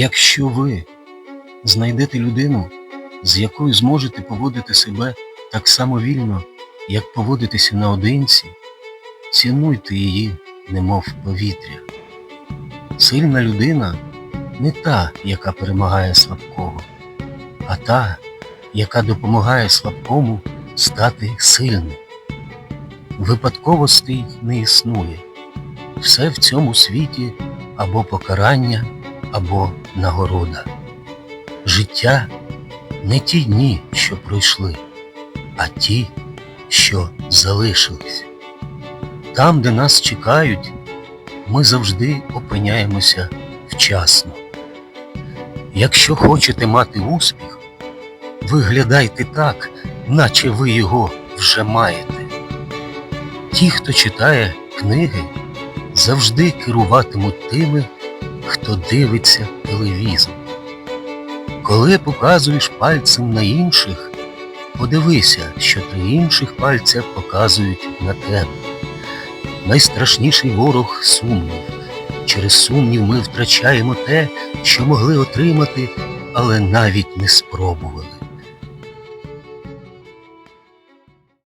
Якщо ви знайдете людину, з якою зможете поводити себе так само вільно, як поводитися наодинці, цінуйте її, немов повітря. Сильна людина не та, яка перемагає слабкого, а та, яка допомагає слабкому стати сильним. Випадковостей не існує. Все в цьому світі або покарання, або нагорода. Життя не ті дні, що пройшли, а ті, що залишились. Там, де нас чекають, ми завжди опиняємося вчасно. Якщо хочете мати успіх, виглядайте так, наче ви його вже маєте. Ті, хто читає книги, завжди керуватимуть тими, хто дивиться телевізор. Коли показуєш пальцем на інших, подивися, що три інших пальця показують на тебе. Найстрашніший ворог сумнів. Через сумнів ми втрачаємо те, що могли отримати, але навіть не спробували.